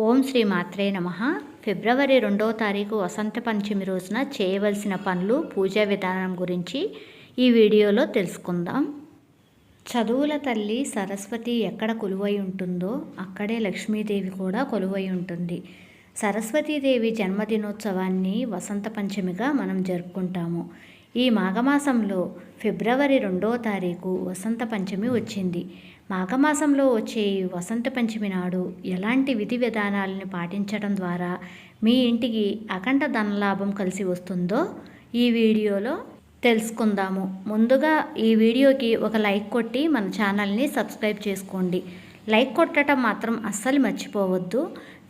ఓం శ్రీ మాత్రే నమ. ఫిబ్రవరి రెండవ తారీఖు వసంత పంచమి రోజున చేయవలసిన పనులు పూజా విధానం గురించి ఈ వీడియోలో తెలుసుకుందాం. చదువుల తల్లి సరస్వతి ఎక్కడ కొలువై ఉంటుందో అక్కడే లక్ష్మీదేవి కూడా కొలువై ఉంటుంది. సరస్వతీదేవి జన్మదినోత్సవాన్ని వసంత పంచమిగా మనం జరుపుకుంటాము. ఈ మాఘమాసంలో ఫిబ్రవరి రెండవ తారీఖు వసంత పంచమి వచ్చింది. మాఘమాసంలో వచ్చే ఈ వసంత పంచమి నాడు ఎలాంటి విధి విధానాలను పాటించడం ద్వారా మీ ఇంటికి అఖండ ధనలాభం కలిసి వస్తుందో ఈ వీడియోలో తెలుసుకుందాము. ముందుగా ఈ వీడియోకి ఒక లైక్ కొట్టి మన ఛానల్ని సబ్స్క్రైబ్ చేసుకోండి. లైక్ కొట్టడం మాత్రం అస్సలు మర్చిపోవద్దు.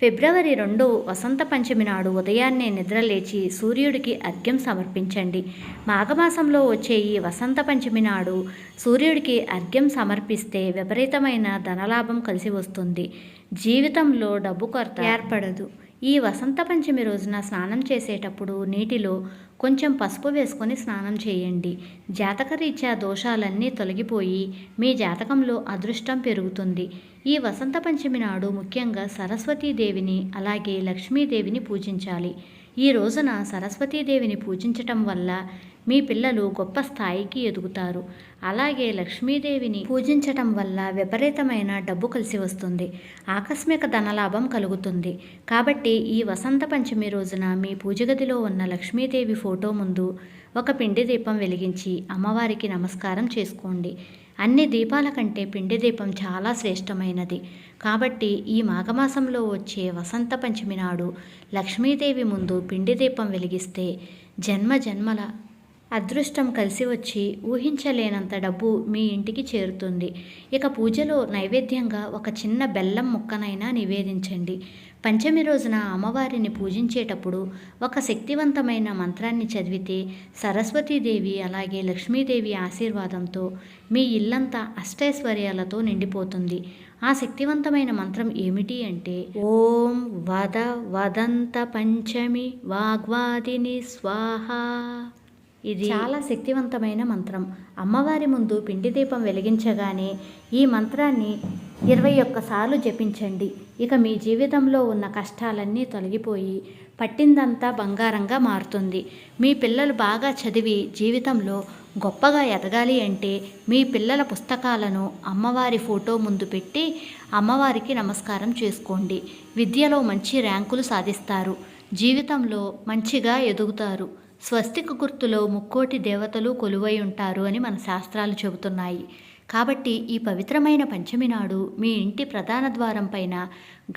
ఫిబ్రవరి రెండు వసంత పంచమి నాడు ఉదయాన్నే నిద్రలేచి సూర్యుడికి అర్ఘ్యం సమర్పించండి. మాఘమాసంలో వచ్చే ఈ వసంత పంచమి నాడు సూర్యుడికి అర్ఘ్యం సమర్పిస్తే విపరీతమైన ధనలాభం కలిసి వస్తుంది. జీవితంలో డబ్బు కొరత ఏర్పడదు. ఈ వసంత పంచమి రోజున స్నానం చేసేటప్పుడు నీటిలో కొంచెం పసుపు వేసుకొని స్నానం చేయండి. జాతకరీత్యా దోషాలన్నీ తొలగిపోయి మీ జాతకంలో అదృష్టం పెరుగుతుంది. ఈ వసంత పంచమి నాడు ముఖ్యంగా సరస్వతీదేవిని అలాగే లక్ష్మీదేవిని పూజించాలి. ఈ రోజున సరస్వతీదేవిని పూజించటం వల్ల మీ పిల్లలు గొప్ప స్థాయికి ఎదుగుతారు. అలాగే లక్ష్మీదేవిని పూజించటం వల్ల విపరీతమైన డబ్బు కలిసి వస్తుంది. ఆకస్మిక ధనలాభం కలుగుతుంది. కాబట్టి ఈ వసంత పంచమి రోజున మీ పూజగదిలో ఉన్న లక్ష్మీదేవి ఫోటో ముందు ఒక పిండి దీపం వెలిగించి అమ్మవారికి నమస్కారం చేసుకోండి. అన్ని దీపాల కంటే పిండి దీపం చాలా శ్రేష్టమైనది. కాబట్టి ఈ మాఘమాసంలో వచ్చే వసంత పంచమి నాడు లక్ష్మీదేవి ముందు పిండి దీపం వెలిగిస్తే జన్మ జన్మల అదృష్టం కలిసి వచ్చి ఊహించలేనంత డబ్బు మీ ఇంటికి చేరుతుంది. ఇక పూజలో నైవేద్యంగా ఒక చిన్న బెల్లం ముక్కనైనా నివేదించండి. పంచమి రోజున అమ్మవారిని పూజించేటప్పుడు ఒక శక్తివంతమైన మంత్రాన్ని చదివితే సరస్వతీదేవి అలాగే లక్ష్మీదేవి ఆశీర్వాదంతో మీ ఇల్లంతా అష్టైశ్వర్యాలతో నిండిపోతుంది. ఆ శక్తివంతమైన మంత్రం ఏమిటి అంటే ఓం వద వదంత పంచమి వాగ్వాదిని స్వాహ. ఇది చాలా శక్తివంతమైన మంత్రం. అమ్మవారి ముందు పిండి దీపం వెలిగించగానే ఈ మంత్రాన్ని ఇరవై ఒక్కసార్లు జపించండి. ఇక మీ జీవితంలో ఉన్న కష్టాలన్నీ తొలగిపోయి పట్టిందంతా బంగారంగా మారుతుంది. మీ పిల్లలు బాగా చదివి జీవితంలో గొప్పగా ఎదగాలి అంటే మీ పిల్లల పుస్తకాలను అమ్మవారి ఫోటో ముందు పెట్టి అమ్మవారికి నమస్కారం చేసుకోండి. విద్యలో మంచి ర్యాంకులు సాధిస్తారు. జీవితంలో మంచిగా ఎదుగుతారు. స్వస్తిక గుర్తులో ముక్కోటి దేవతలు కొలువై ఉంటారు అని మన శాస్త్రాలు చెబుతున్నాయి. కాబట్టి ఈ పవిత్రమైన పంచమి నాడు మీ ఇంటి ప్రధాన ద్వారం పైన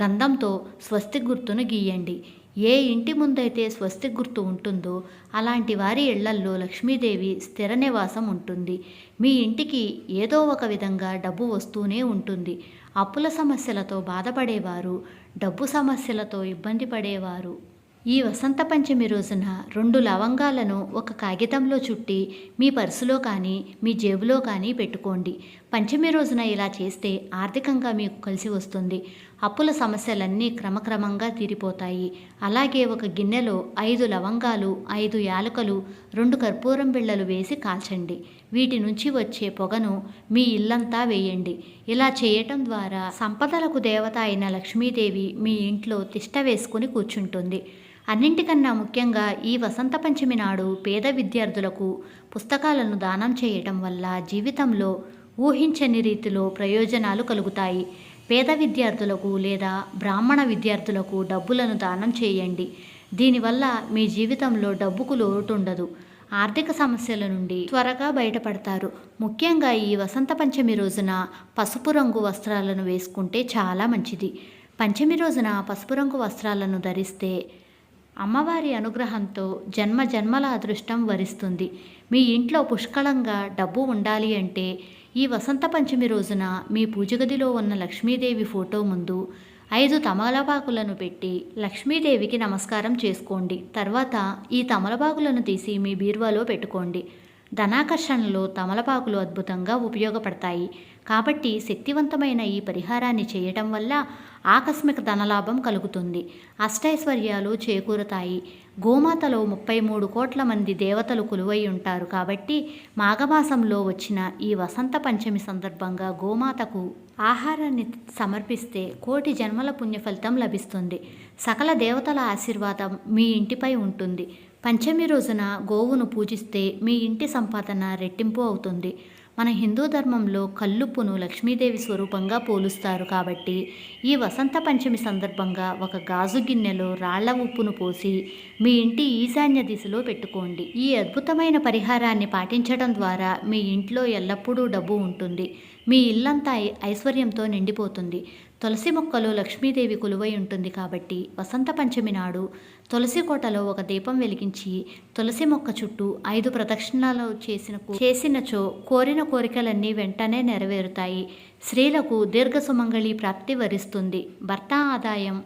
గంధంతో స్వస్తిక్ గుర్తును గీయండి. ఏ ఇంటి ముందైతే స్వస్తిక్ గుర్తు ఉంటుందో అలాంటి వారి ఇళ్ళల్లో లక్ష్మీదేవి స్థిర నివాసం ఉంటుంది. మీ ఇంటికి ఏదో ఒక విధంగా డబ్బు వస్తూనే ఉంటుంది. అప్పుల సమస్యలతో బాధపడేవారు డబ్బు సమస్యలతో ఇబ్బంది పడేవారు. ఈ వసంత పంచమి రోజున రెండు లవంగాలను ఒక కాగితంలో చుట్టి మీ పర్సులో కానీ మీ జేబులో కానీ పెట్టుకోండి. పంచమి రోజున ఇలా చేస్తే ఆర్థికంగా మీకు కలిసి వస్తుంది. అప్పుల సమస్యలన్నీ క్రమక్రమంగా తీరిపోతాయి. అలాగే ఒక గిన్నెలో ఐదు లవంగాలు ఐదు యాలకులు రెండు కర్పూరం బిళ్ళలు వేసి కాల్చండి. వీటి నుంచి వచ్చే పొగను మీ ఇల్లంతా వేయండి. ఇలా చేయటం ద్వారా సంపదలకు దేవత అయిన లక్ష్మీదేవి మీ ఇంట్లో తిష్ట వేసుకుని కూర్చుంటుంది. అన్నింటికన్నా ముఖ్యంగా ఈ వసంత పంచమి నాడు పేద విద్యార్థులకు పుస్తకాలను దానం చేయటం వల్ల జీవితంలో ఊహించని రీతిలో ప్రయోజనాలు కలుగుతాయి. పేద విద్యార్థులకు లేదా బ్రాహ్మణ విద్యార్థులకు డబ్బులను దానం చేయండి. దీనివల్ల మీ జీవితంలో డబ్బుకు లోటు ఉండదు ఆర్థిక సమస్యల నుండి త్వరగా బయటపడతారు. ముఖ్యంగా ఈ వసంత పంచమి రోజున పసుపు రంగు వస్త్రాలను వేసుకుంటే చాలా మంచిది. పంచమి రోజున పసుపు రంగు వస్త్రాలను ధరిస్తే అమ్మవారి అనుగ్రహంతో జన్మ జన్మల అదృష్టం వరిస్తుంది. మీ ఇంట్లో పుష్కలంగా డబ్బు ఉండాలి అంటే ఈ వసంత పంచమి రోజున మీ పూజ గదిలో ఉన్న లక్ష్మీదేవి ఫోటో ముందు ఐదు తమలపాకులను పెట్టి లక్ష్మీదేవికి నమస్కారం చేసుకోండి. తర్వాత ఈ తమలపాకులను తీసి మీ బీరువాలో పెట్టుకోండి. ధనాకర్షణలో తమలపాకులు అద్భుతంగా ఉపయోగపడతాయి. కాబట్టి శక్తివంతమైన ఈ పరిహారాన్ని చేయటం వల్ల ఆకస్మిక ధనలాభం కలుగుతుంది. అష్టైశ్వర్యాలు చేకూరుతాయి. గోమాతలో ముప్పై మూడు కోట్ల మంది దేవతలు కొలువై ఉంటారు కాబట్టి మాఘమాసంలో వచ్చిన ఈ వసంత పంచమి సందర్భంగా గోమాతకు ఆహారాన్ని సమర్పిస్తే కోటి జన్మల పుణ్య ఫలితం లభిస్తుంది. సకల దేవతల ఆశీర్వాదం మీ ఇంటిపై ఉంటుంది. పంచమి రోజున గోవును పూజిస్తే మీ ఇంటి సంపాదన రెట్టింపు అవుతుంది. మన హిందూ ధర్మంలో కల్లుప్పును లక్ష్మీదేవి స్వరూపంగా పోలుస్తారు కాబట్టి ఈ వసంత పంచమి సందర్భంగా ఒక గాజు గిన్నెలో రాళ్ళ ఉప్పును పోసి మీ ఇంటి ఈశాన్య దిశలో పెట్టుకోండి. ఈ అద్భుతమైన పరిహారాన్ని పాటించడం ద్వారా మీ ఇంట్లో ఎల్లప్పుడూ డబ్బు ఉంటుంది. మీ ఇల్లంతా ఐశ్వర్యంతో నిండిపోతుంది. తులసి మొక్కలో లక్ష్మీదేవి కొలువై ఉంటుంది కాబట్టి వసంత పంచమి నాడు తులసి కోటలో ఒక దీపం వెలిగించి తులసి మొక్క చుట్టూ ఐదు ప్రదక్షిణాలు చేసిన చేసినచో కోరిన కోరికలన్నీ వెంటనే నెరవేరుతాయి. స్త్రీలకు దీర్ఘ సుమంగళి ప్రాప్తి వరిస్తుంది. భర్త ఆదాయం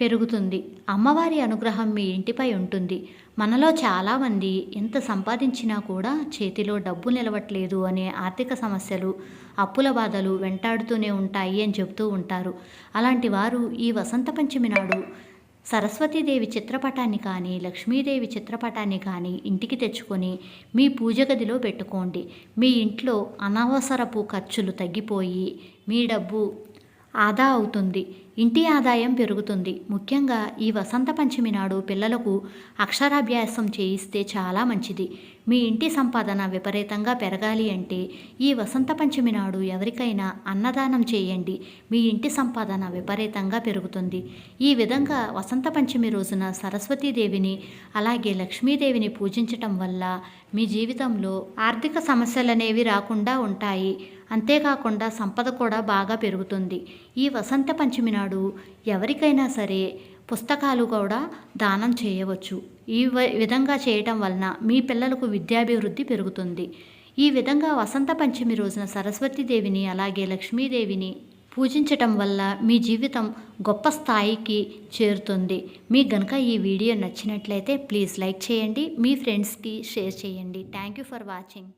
పెరుగుతుంది. అమ్మవారి అనుగ్రహం మీ ఇంటిపై ఉంటుంది. మనలో చాలామంది ఎంత సంపాదించినా కూడా చేతిలో డబ్బు నిలవట్లేదు అనే ఆర్థిక సమస్యలు అప్పుల బాధలు వెంటాడుతూనే ఉంటాయి అని చెబుతూ ఉంటారు. అలాంటి వారు ఈ వసంత పంచమి నాడు సరస్వతీదేవి చిత్రపటాన్ని కానీ లక్ష్మీదేవి చిత్రపటాన్ని కానీ ఇంటికి తెచ్చుకొని మీ పూజ గదిలో పెట్టుకోండి. మీ ఇంట్లో అనవసరపు ఖర్చులు తగ్గిపోయి మీ డబ్బు ఆదా అవుతుంది. ఇంటి ఆదాయం పెరుగుతుంది. ముఖ్యంగా ఈ వసంత పంచమి నాడు పిల్లలకు అక్షరాభ్యాసం చేయిస్తే చాలా మంచిది. మీ ఇంటి సంపాదన విపరీతంగా పెరగాలి అంటే ఈ వసంత పంచమి నాడు ఎవరికైనా అన్నదానం చేయండి. మీ ఇంటి సంపాదన విపరీతంగా పెరుగుతుంది. ఈ విధంగా వసంత పంచమి రోజున సరస్వతీదేవిని అలాగే లక్ష్మీదేవిని పూజించటం వల్ల మీ జీవితంలో ఆర్థిక సమస్యలనేవి రాకుండా ఉంటాయి. అంతేకాకుండా సంపద కూడా బాగా పెరుగుతుంది. ఈ వసంత పంచమి నాడు ఎవరికైనా సరే పుస్తకాలు కూడా దానం చేయవచ్చు. ఈ విధంగా చేయటం వలన మీ పిల్లలకు విద్యాభివృద్ధి పెరుగుతుంది. ఈ విధంగా వసంత పంచమి రోజున సరస్వతీదేవిని అలాగే లక్ష్మీదేవిని పూజించటం వల్ల మీ జీవితం గొప్ప స్థాయికి చేరుతుంది. మీకు గనక ఈ వీడియో నచ్చినట్లయితే ప్లీజ్ లైక్ చేయండి. మీ ఫ్రెండ్స్కి షేర్ చేయండి. Thank you for watching.